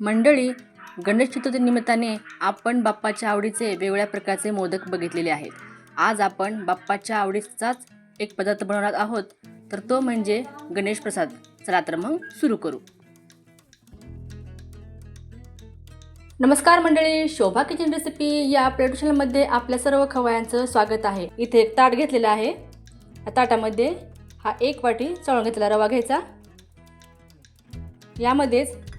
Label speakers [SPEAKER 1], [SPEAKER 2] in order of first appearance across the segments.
[SPEAKER 1] मंडळी गणेश चतुर्थी निमित्ताने आपण बाप्पाच्या आवडीचे वेगवेगळ्या प्रकारचे मोदक बघितलेले आहेत. आज आपण बाप्पाच्या आवडीचाच एक पदार्थ बनवणार आहोत. तर तो म्हणजे गणेश प्रसाद. चला तर मग सुरू करू. नमस्कार मंडळी शोभा किचन रेसिपी या आपल्या आपल्या सर्व खवयांचं स्वागत आहे. इथे एक ताट घेतलेलं आहे. या ताटामध्ये हा एक वाटी चळून घेतलेला रवा घ्यायचा. यामध्येच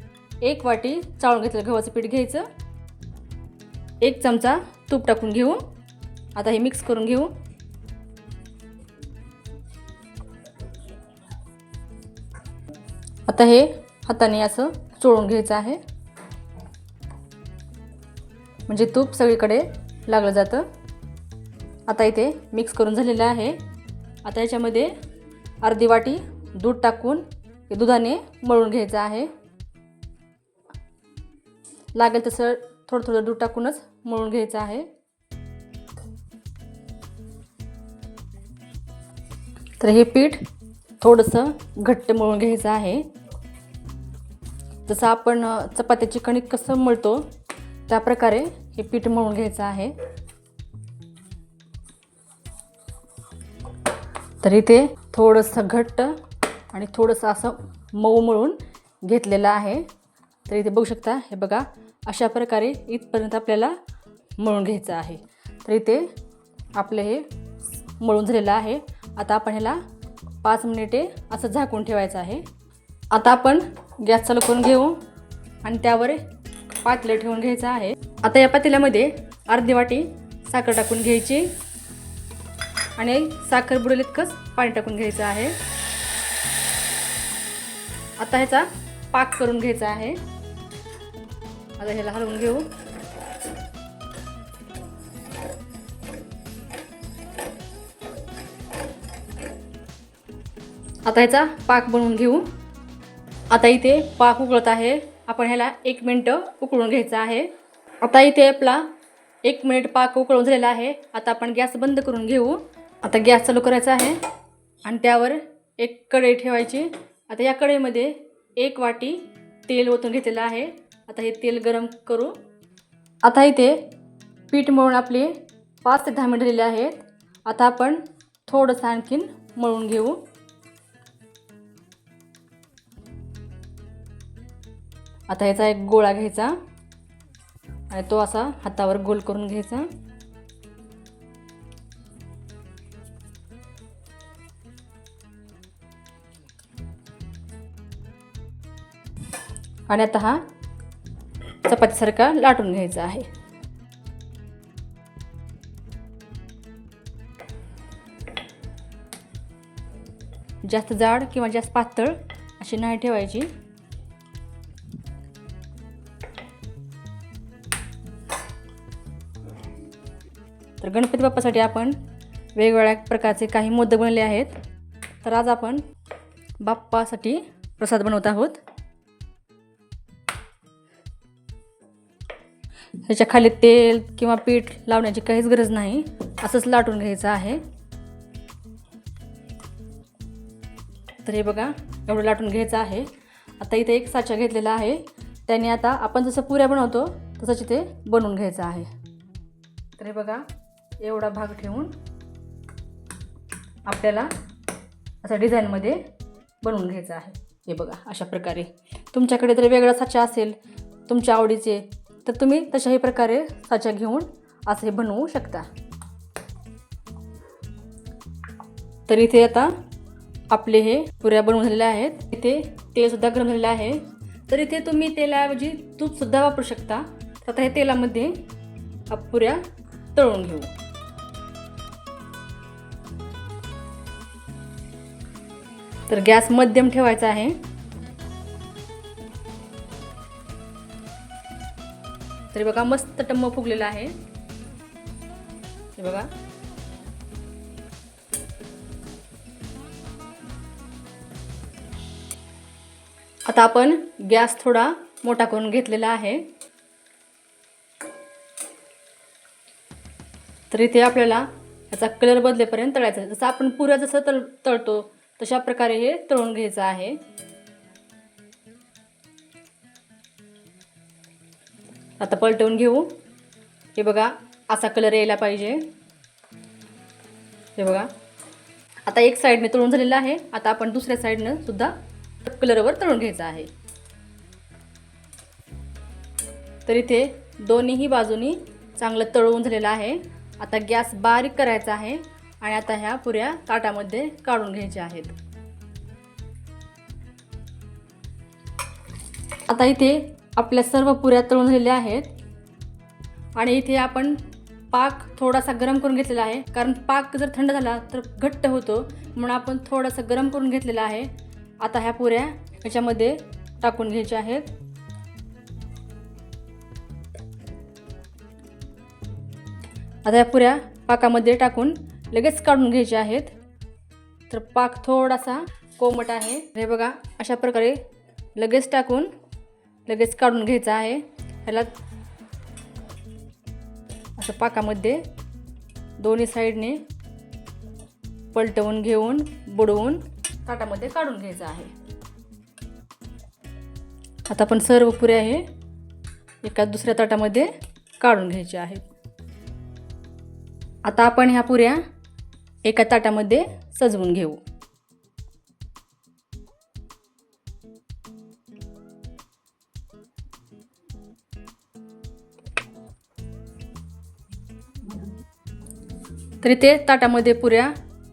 [SPEAKER 1] एक वाटी चाळून घेतलेलं गव्हाचं पीठ घ्यायचं. एक चमचा तूप टाकून घेऊ. आता हे मिक्स करून घेऊ. आता हे हाताने असं चोळून घ्यायचं आहे. म्हणजे तूप सगळीकडे लागलं जातं. आता इथे मिक्स करून झालेलं आहे. आता याच्यामध्ये अर्धी वाटी दूध टाकून हे दुधाने मळून घ्यायचं आहे. लागेल तसं थोडं थोडं दूध टाकूनच मळून घ्यायचं आहे. तर हे पीठ थोडंसं घट्ट मळून घ्यायचं आहे. जसं आपण चपात्याची कणिक कसं मळतो त्या प्रकारे हे पीठ मळून घ्यायचं आहे. तर इथे थोडंसं घट्ट आणि थोडंसं असं मऊ मळून घेतलेलं आहे. तर इथे बघू शकता हे बघा अशा प्रकारे इथपर्यंत आपल्याला मळून घ्यायचं आहे. तर इथे आपलं हे मळून झालेलं आहे. आता आपण ह्याला पाच मिनिटे असं झाकून ठेवायचं आहे. आता आपण गॅस चालू करून घेऊ आणि त्यावर पातेलं ठेवून घ्यायचं आहे. आता या पातेल्यामध्ये अर्धी वाटी साखर टाकून घ्यायची आणि साखर बुडेल इतकंच पाणी टाकून घ्यायचं आहे. आता ह्याचा पाक करून घ्यायचा आहे. आता ह्याला हलवून घेऊ. आता ह्याचा पाक बनवून घेऊ. आता इथे पाक उकळत आहे. आपण ह्याला एक मिनटं उकळून घ्यायचं आहे. आता इथे आपला एक मिनिट पाक उकळून झालेला आहे. आता आपण गॅस बंद करून घेऊ. आता गॅस चालू करायचा आहे. आणि त्यावर एक कढई ठेवायची. आता या कढईमध्ये एक वाटी तेल ओतून घेतलेलं आहे. आता हे तेल गरम करू. आता इथे पीठ मळून आपली पाच ते दहा मिनिट दिलेले आहेत. आता आपण थोडंसं आणखीन मळून घेऊ. आता याचा एक गोळा घ्यायचा आणि तो असा हातावर गोल करून घ्यायचा. आणि आता हा चपातीसारखा लाटून घ्यायचा आहे. जास्त जाड किंवा जास्त पातळ अशी नाही ठेवायची. तर गणपती बाप्पासाठी आपण वेगवेगळ्या प्रकारचे काही मोदक बनवले आहेत. तर आज आपण बाप्पासाठी प्रसाद बनवत आहोत. ह्याच्या खाली तेल किंवा पीठ लावण्याची काहीच गरज नाही. असंच लाटून घ्यायचं आहे. तर हे बघा एवढं लाटून घ्यायचं आहे. आता इथे एक साचा घेतलेला आहे. त्याने आता आपण जसं पुऱ्या बनवतो तसंच इथे बनवून घ्यायचं आहे. तर हे बघा एवढा भाग ठेवून आपल्याला असं डिझाईनमध्ये बनवून घ्यायचं आहे. हे बघा अशा प्रकारे. तुमच्याकडे जर वेगळा साचा असेल तुमच्या आवडीचे तर तुम्ही तशाही प्रकारे साचा घेऊन असं हे बनवू शकता. तर इथे आता आपले हे पुऱ्या बनवून झालेल्या आहेत. इथे तेलसुद्धा गरम झालेलं आहे. तर इथे तुम्ही तेलाऐवजी तूपसुद्धा वापरू शकता. तर आता हे तेलामध्ये पुऱ्या तळून घेऊ. तर गॅस मध्यम ठेवायचा आहे. तरी बघा मस्त टम्म फुगलेला आहे. हे बघा. आता आपण गॅस थोडा मोठा करून घेतलेला आहे. तर इथे आपल्याला याचा कलर बदलेपर्यंत तळायचा जसं आपण पुऱ्या जसं तळ तळतो तशा प्रकारे हे तळून घ्यायचं आहे. आता पलटवून घेऊ. हे बघा असा कलर यायला पाहिजे. हे बघा. आता एक साईडने तळून झालेलं आहे. आता आपण दुसऱ्या साईडनं सुद्धा कलरवर तळून घ्यायचं आहे. तर इथे दोन्हीही बाजूनी चांगलं तळवून झालेलं आहे. आता गॅस बारीक करायचा आहे आणि आता ह्या पुऱ्या ताटामध्ये काढून घ्यायच्या आहेत. आता इथे आपल्या सर्व पुऱ्या तळून झालेल्या आहेत. आणि इथे आपण पाक थोडासा गरम करून घेतलेला आहे. कारण पाक जर थंड झाला तर घट्ट होतो. म्हणून आपण थोडासा गरम करून घेतलेला आहे. आता ह्या पुऱ्या ह्याच्यामध्ये टाकून घ्यायच्या आहेत. आता ह्या पुऱ्या पाकामध्ये टाकून लगेच काढून घ्यायच्या आहेत. तर पाक थोडासा कोमट आहे. हे बघा अशा प्रकारे लगेच टाकून लगेच काढून घ्यायचं आहे. ह्याला असं पाकामध्ये दोन्ही साईडने पलटवून घेऊन बुडवून ताटामध्ये काढून घ्यायचं आहे. आता आपण सर्व पुऱ्या हे एका दुसऱ्या ताटामध्ये काढून घ्यायचे आहेत आता आपण ह्या पुऱ्या एका ताटामध्ये सजवून घेऊ. तरी ते ताटामध्ये पुऱ्या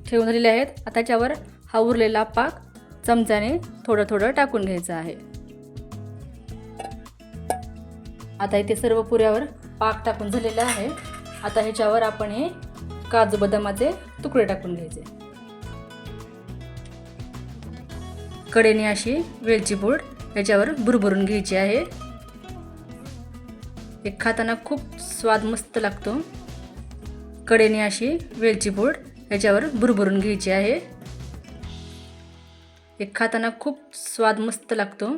[SPEAKER 1] ठेवून झालेल्या आहेत. आता त्याच्यावर हा उरलेला पाक चमच्याने थोडं थोडं टाकून घ्यायचं आहे. आता इथे सर्व पुऱ्यावर पाक टाकून झालेला आहे. आता ह्याच्यावर आपण हे काजू बदामाचे तुकडे टाकून घ्यायचे. कडेने अशी वेलची पूड याच्यावर भुरभुरून घ्यायची आहे. हे खाताना खूप स्वाद मस्त लागतो. कडेने अशी वेलची पूड याच्यावर भुरभुरून घ्यायची आहे. हे खाताना खूप स्वाद मस्त लागतो.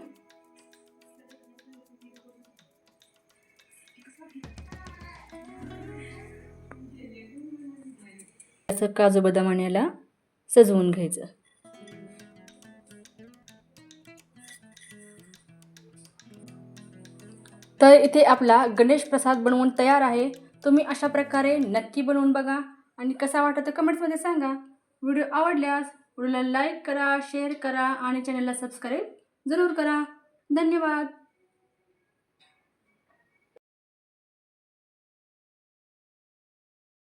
[SPEAKER 1] असं काजू बदाम आणि याला सजवून घ्यायचं. तर इथे आपला गणेश प्रसाद बनवून तयार आहे. तुम्ही अशा प्रकारे नक्की बनवून बघा आणि कसा वाटतं तर कमेंट्समध्ये सांगा. व्हिडिओ आवडल्यास व्हिडिओला लाईक करा शेअर करा आणि चॅनलला सबस्क्राईब जरूर करा. धन्यवाद.